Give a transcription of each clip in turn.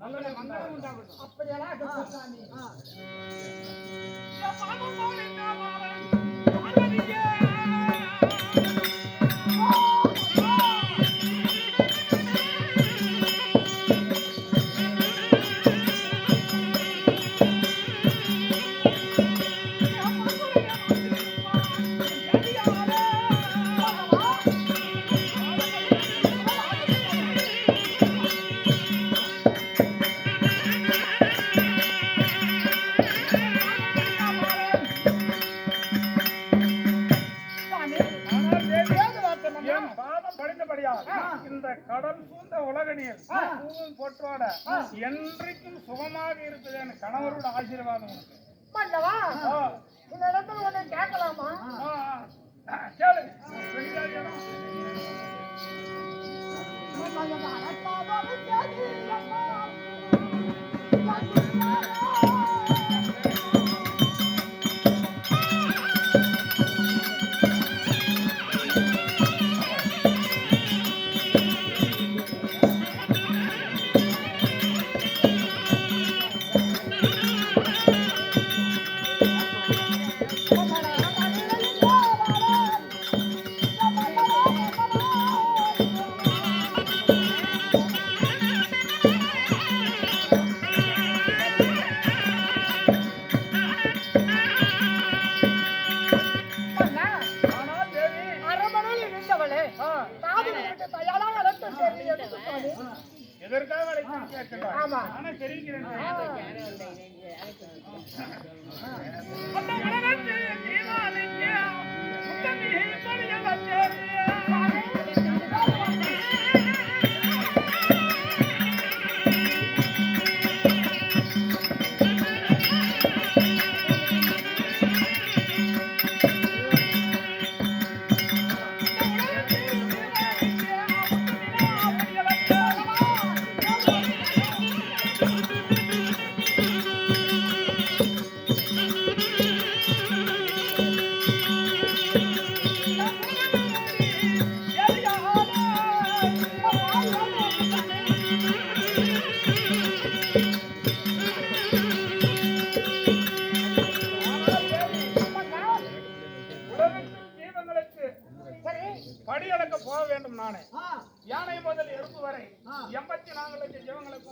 நல்ல உண்டாகட்டும் அப்படியெல்லாம் என்றைக்கும் சுகமாக இருப்பது என் கணவரோட ஆசீர்வாதம் உனக்கு. இந்த இடத்துல ஒண்ணு கேட்கலாமா. கேளு.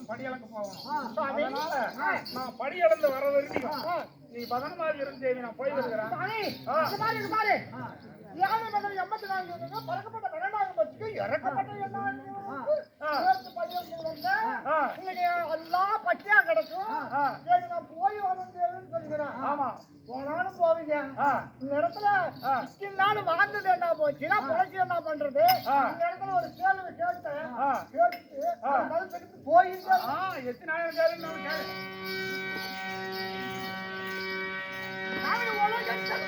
படி அளக்க போகணும். அதனால நான் படி அளந்து வர வரைக்கும் நீ பதனமாக இருந்து தேவி நான் போய் வருகிறேன். யானை மகள் எண்பத்தி இருந்தது, பறக்கப்பட்ட பன்னெண்டாயிரம் பட்சத்துக்கு இறக்கப்பட்ட எல்லாம் பச்சையா கிடக்கும் ஆ. சரி, நான் போய் வரேன்னு சொல்லுகிறேன் ஆமா போனாலும் போவீங்க ஆ. இந்த இடத்துல ஆ. இத்தனை வாழ்ந்தது என்ன போச்சுன்னா புழைச்சி என்ன பண்றது. இந்த இடத்துல ஒரு கேள்வி கேட்டேன். கேட்டு போயிட்டு ஆ. எத்தனாயிரம் கேள்வி. உலகத்தில்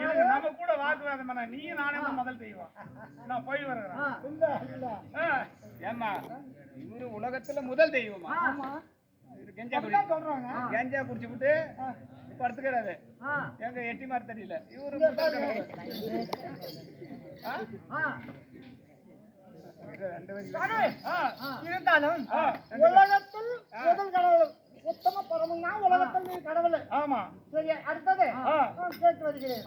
இதுக்கு நம்ம கூட வாக்குவாதம் பண்ண நீ நானே தான் முதல் தெய்வம். நான் போய் வருகிறேன் இவரு உலகத்துல முதல் தெய்வமா? கெஞ்சா சொல்றாங்க. கெஞ்சா குடிச்சு விட்டு படுத்துக்கிறாரு எங்க எட்டி மாதிரி தெரியல. இவரு இங்க முதல் பாரு. உத்தம பரமும் நான் உலகத்தில் கடவுள். ஆமா. சரி அடுத்தது. கேட்டு வருகிறேன்.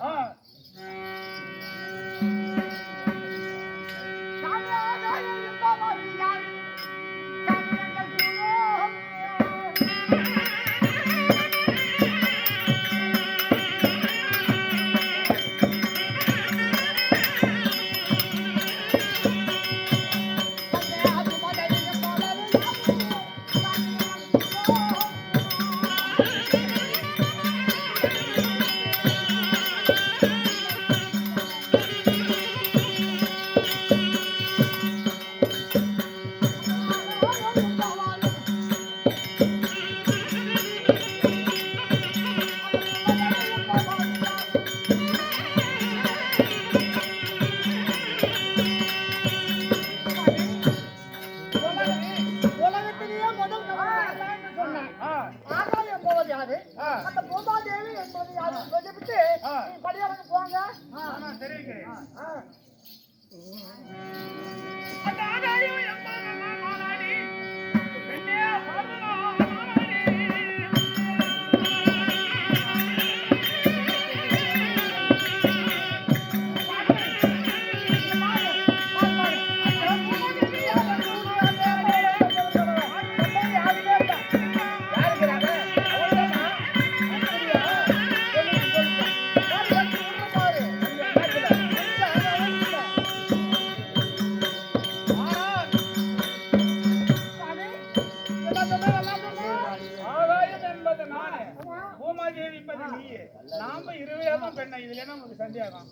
நாம இருவேதான் பெண்ணை இதுல என்ன நமக்கு சந்தேகம்?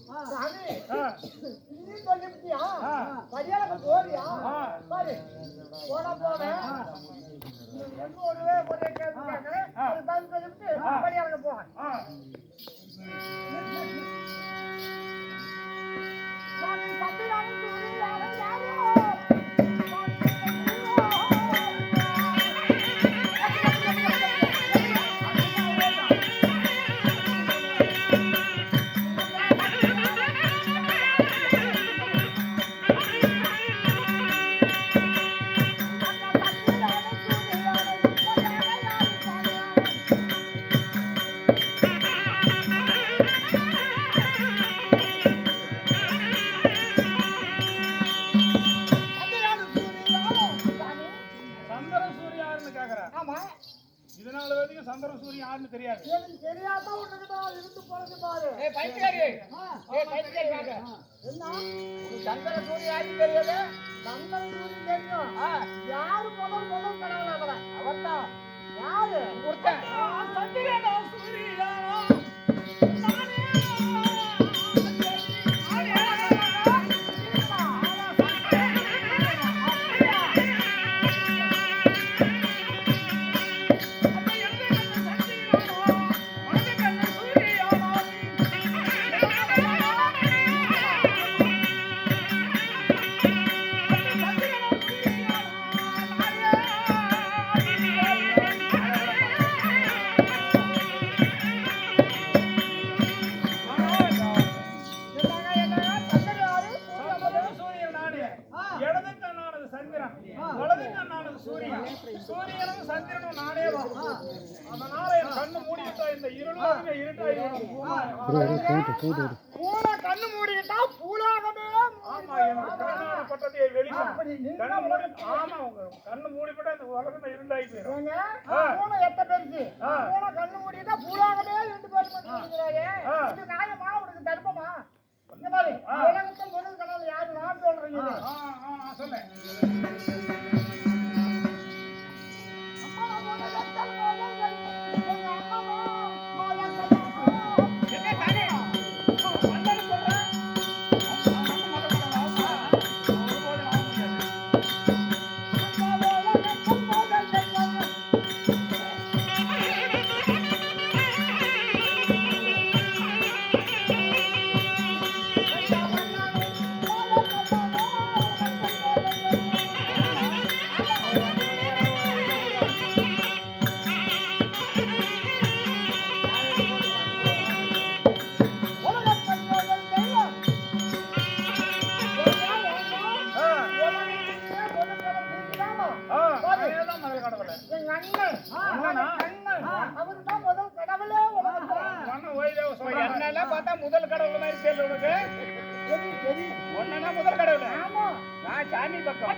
ஆ, ஆ. போறியா? ஆ. பாரு போன போன ஒரே பதில் சொல்லிவிட்டு தம்பியான இதனால வரைக்கும் சந்திர சூரியன் யாருன்னு தெரியாது. எனக்கு தெரியாம உனக்கு நான் இருந்து போறது பாரு. ஏய் பைத்தியாரி ஏய் பைத்தியாரி கேக்க என்ன? உனக்கு சந்திர சூரியன் யாருன்னு தெரியாது? சந்தன சூரியன் தெரியும். யாரு முதல் முதல் கடவுள் அவரை அவர்தான். யாரு? ஒருத்தன் சந்திரனா பூனை கண்ணு மூடிக்கிட்டா பூலாகமே ஆமா பட்டத்தை வெளிச்சம் கண்ணு மூடி ஆமா உங்க கண்ணு மூடிப்பட்டா இந்த உலகத்துல இருண்டாகி போயிடும் பூனை எத்த பெருசு பூனை கண்ணு மூடிட்டா பூலாகவே ரெண்டு பேர் இது நியாயமா உனக்கு தர்மமா இந்த மாதிரி உலகத்தில் முதல் யாரு நான் சொல்றீங்க சொல்லு ஒன்னா முதல் கடவுள். நான் சாமி பக்கம்.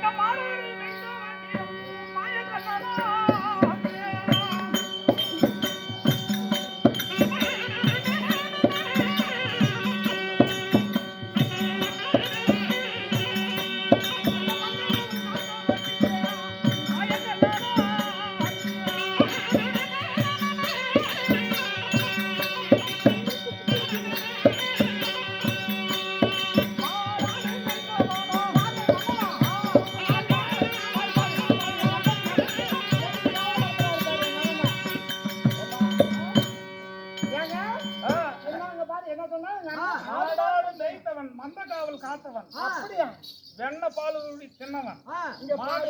செத்து இங்க பாரு,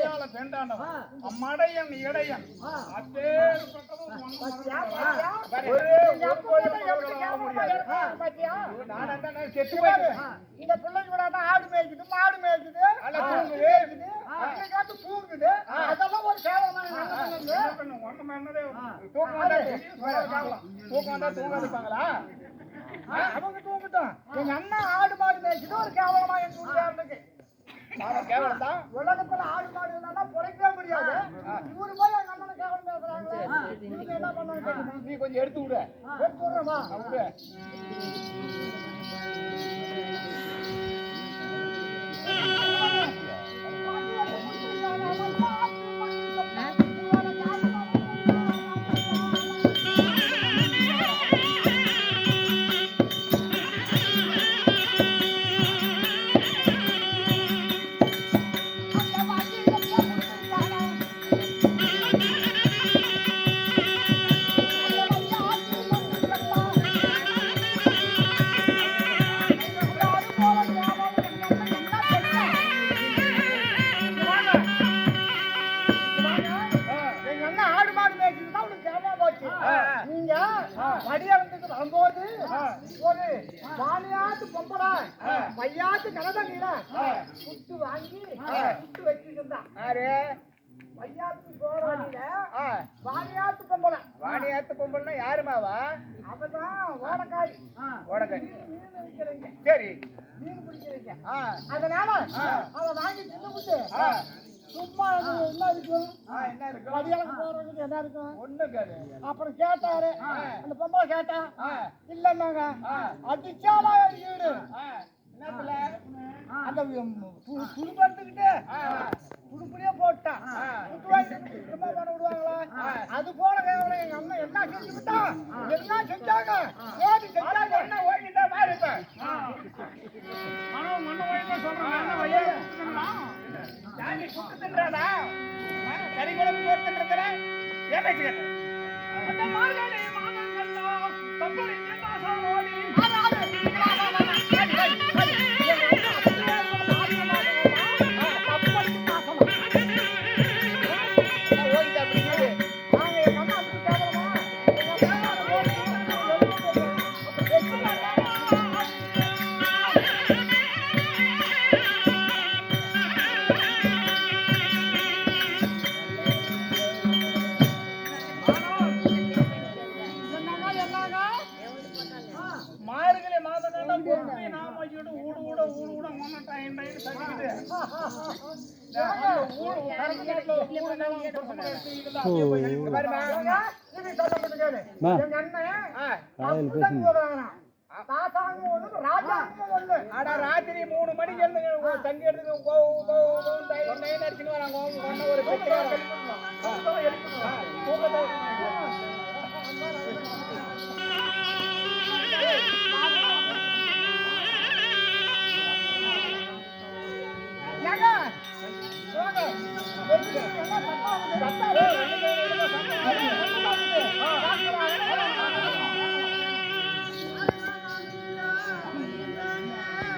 போயிட்டேன். இந்த பிள்ளைங்க கூட ஆடு மேய்க்குது மாடு மேய்க்குது. ஆடு தூங்குது. அதெல்லாம் ஒரு கேவலமான நிலைமைங்க. என்ன பண்ணும்? ஒண்ணு மறந்ததே தூக்கம் வந்தா. தூக்கம் வந்தா தூங்காதுப்பாங்களா? அவங்க தூங்கட்டும். எங்க அண்ணன் ஆடு மாடு மேய்க்குது. ஒரு கேவலமா எங்க ஊருக்கு பாவம் கேவலம் தான். உலகத்துல ஆடு மாடு இருந்தா பொழைக்கவே முடியாது. இவரு போய் எங்க அண்ணனை கேவலம் பேசுறாங்களே? இவங்க என்ன பண்ணாங்க? நீ கொஞ்சம் எடுத்து விடு. எடுத்து விடுறேன் வா. விடு. வச்சுட்டு இருந்தா யாரு? சோழனில ஆ, வாணியாட்டு பொம்பளை வாணியாத்து பொம்பளைன்னா யாருமாவா? அவதான் ஓடக்காய். ஓடக்காய். சரி. மீன் பிடிக்கிறீங்க அதனால. அதை வாங்கி தின்னுபிட்டு சும்மா என்ன இருக்கும் என்ன வடியாளுக்கு போறதுக்கு என்ன இருக்கும் ஒண்ணு அப்புறம் கேட்டாரு. அந்த பொம்பளை கேட்டா இல்லன்னாங்க ஆ, அடிச்சாலா ஈடு ஆ, என்னத்துல அந்த துடுப்படுத்துக்கிட்டு துடுப்புலயே போட்டான் பண்ண விடுவாங்களா? அது போல கேவலம் எங்க அண்ணன் என்ன செஞ்சு விட்டா என்ன செஞ்சாங்க. ஓடி செஞ்சாங்க? என்ன ஓடிட்டா பாரு இப்ப. மனம் மண்ணு ஓடிட்டா சொல்றேன். என்ன? ஆ, கறி குழம்பு போட்டு? அந்த மார்கழி மாதங்கள்ல தப்புடி ஒண்ணு. அட ராத்திரி மூணு மணிக்கு தங்கி எடுத்து அடிச்சுன்னு வராங்க. ஒரு சத்தம். சத்தம்